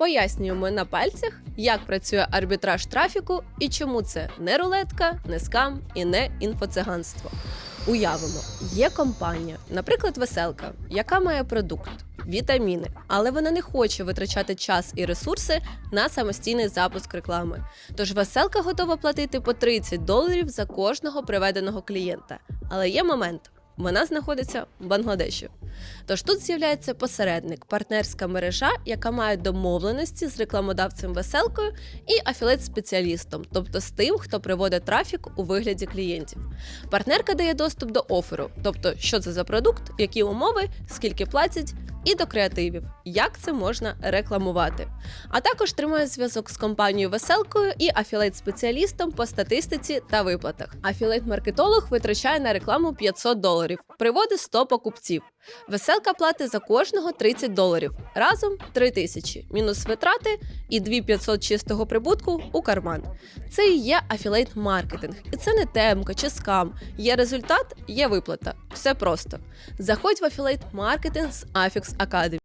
Пояснюємо на пальцях, як працює арбітраж трафіку і чому це не рулетка, не скам і не інфоциганство. Уявимо, є компанія, наприклад, веселка, яка має продукт. Вітаміни, але вона не хоче витрачати час і ресурси на самостійний запуск реклами. Тож веселка готова платити по 30 доларів за кожного приведеного клієнта. Але є момент: вона знаходиться в Бангладеші. Тож тут з'являється посередник, партнерська мережа, яка має домовленості з рекламодавцем веселкою і афілет-спеціалістом, тобто з тим, хто приводить трафік у вигляді клієнтів. Партнерка дає доступ до оферу, тобто що це за продукт, які умови, скільки платять. І до креативів, як це можна рекламувати. А також тримає зв'язок з компанією Веселкою і афілейт-спеціалістом по статистиці та виплатах. Афілейт-маркетолог витрачає на рекламу 500 доларів, приводить 100 покупців. Веселка платить за кожного 30 доларів, разом 3 тисячі, мінус витрати і 2500 чистого прибутку у карман. Це і є афілейт-маркетинг, і це не темка чи скам. Є результат, є виплата. Все просто. Заходь в афілейт-маркетинг з Afix Academy.